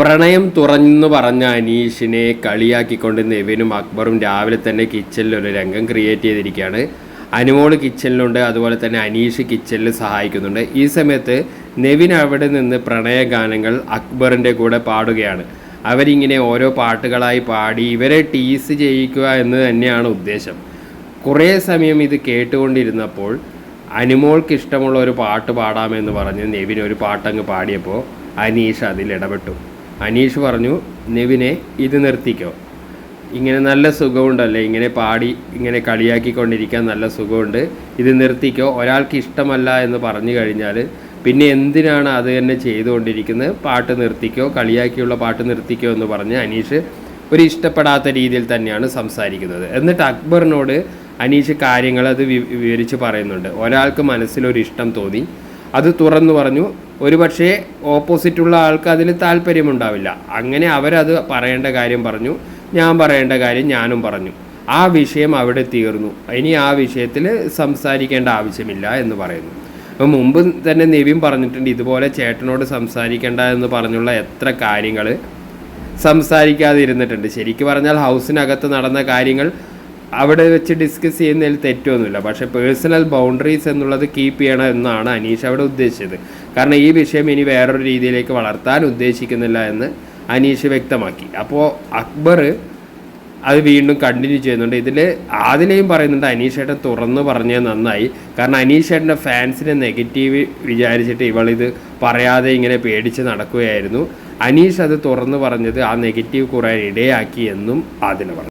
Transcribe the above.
പ്രണയം തുറന്നു പറഞ്ഞ അനീഷിനെ കളിയാക്കിക്കൊണ്ട് നെവിനും അക്ബറും രാവിലെ തന്നെ കിച്ചണിൽ ഒരു രംഗം ക്രിയേറ്റ് ചെയ്തിരിക്കുകയാണ്. അനുമോൾ കിച്ചണിലുണ്ട് അതുപോലെ തന്നെ അനീഷ് കിച്ചണിൽ സഹായിക്കുന്നുണ്ട്. ഈ സമയത്ത് നെവിൻ അവിടെ നിന്ന് പ്രണയഗാനങ്ങൾ അക്ബറിന്റെ കൂടെ പാടുകയാണ്. അവരിങ്ങനെ ഓരോ പാട്ടുകളായി പാടി ഇവരെ ടീസ് ചെയ്യിക്കുക എന്ന് തന്നെയാണ് ഉദ്ദേശം. കുറേ സമയം ഇത് കേട്ടുകൊണ്ടിരുന്നപ്പോൾ അനുമോൾക്ക് ഇഷ്ടമുള്ള ഒരു പാട്ട് പാടാമെന്ന് പറഞ്ഞ് നെവിൻ ഒരു പാട്ടങ്ങ് പാടിയപ്പോൾ അനീഷ് അതിൽ ഇടപെട്ടു. അനീഷ് പറഞ്ഞു നെവിനെ ഇത് നിർത്തിക്കോ. ഇങ്ങനെ നല്ല സുഖമുണ്ടല്ലേ? ഇങ്ങനെ പാടി ഇങ്ങനെ കളിയാക്കിക്കൊണ്ടിരിക്കാൻ നല്ല സുഖമുണ്ട്. ഇത് നിർത്തിക്കോ. ഒരാൾക്ക് ഇഷ്ടമല്ല എന്ന് പറഞ്ഞു കഴിഞ്ഞാൽ പിന്നെ എന്തിനാണ് അത് തന്നെ ചെയ്തുകൊണ്ടിരിക്കുന്നത്? പാട്ട് നിർത്തിക്കോ. കളിയാക്കിയുള്ള പാട്ട് നിർത്തിക്കോ എന്ന് പറഞ്ഞ് അനീഷ് ഒരു ഇഷ്ടപ്പെടാത്ത രീതിയിൽ തന്നെയാണ് സംസാരിക്കുന്നത്. എന്നിട്ട് അക്ബറിനോട് അനീഷ് കാര്യങ്ങൾ അത് വിവരിച്ച് പറയുന്നുണ്ട്. ഒരാൾക്ക് മനസ്സിലൊരു ഇഷ്ടം തോന്നി. അത് തുറന്നു പറഞ്ഞു ഒരു പക്ഷേ ഓപ്പോസിറ്റുള്ള ആൾക്ക് അതിൽ താല്പര്യമുണ്ടാവില്ല. അങ്ങനെ അവരത് പറയേണ്ട കാര്യം പറഞ്ഞു. ഞാൻ പറയേണ്ട കാര്യം ഞാനും പറഞ്ഞു. ആ വിഷയം അവിടെ തീർന്നു. ഇനി ആ വിഷയത്തിൽ സംസാരിക്കേണ്ട ആവശ്യമില്ല എന്ന് പറയുന്നു. അപ്പം മുമ്പ് തന്നെ നിവിൻ പറഞ്ഞിട്ടുണ്ട് ഇതുപോലെ ചേട്ടനോട് സംസാരിക്കേണ്ട എന്ന് പറഞ്ഞുള്ള എത്ര കാര്യങ്ങൾ സംസാരിക്കാതിരുന്നിട്ടുണ്ട്. ശരിക്കും പറഞ്ഞാൽ ഹൗസിനകത്ത് നടന്ന കാര്യങ്ങൾ അവിടെ വെച്ച് ഡിസ്കസ് ചെയ്യുന്നതിൽ തെറ്റൊന്നുമില്ല. പക്ഷേ പേഴ്സണൽ ബൗണ്ടറീസ് എന്നുള്ളത് കീപ്പ് ചെയ്യണം എന്നാണ് അനീഷ് അവിടെ ഉദ്ദേശിച്ചത്. കാരണം ഈ വിഷയം ഇനി വേറൊരു രീതിയിലേക്ക് വളർത്താൻ ഉദ്ദേശിക്കുന്നില്ല എന്ന് അനീഷ് വ്യക്തമാക്കി. അപ്പോൾ അക്ബർ അത് വീണ്ടും കണ്ടിന്യൂ ചെയ്യുന്നുണ്ട്. ഇതിൽ ആദിലെയും പറയുന്നുണ്ട് അനീഷ് അനീഷേട്ടൻ തുറന്നു പറഞ്ഞത് നന്നായി. കാരണം അനീഷ് അനീഷേട്ടന്റെ ഫാൻസിനെ നെഗറ്റീവ് വിചാരിച്ചിട്ട് ഇവളിത് പറയാതെ ഇങ്ങനെ പേടിച്ച് നടക്കുകയായിരുന്നു. അനീഷ് അത് തുറന്നു പറഞ്ഞത് ആ നെഗറ്റീവ് കുറയാൻ ഇടയാക്കി എന്നും ആദില പറഞ്ഞു.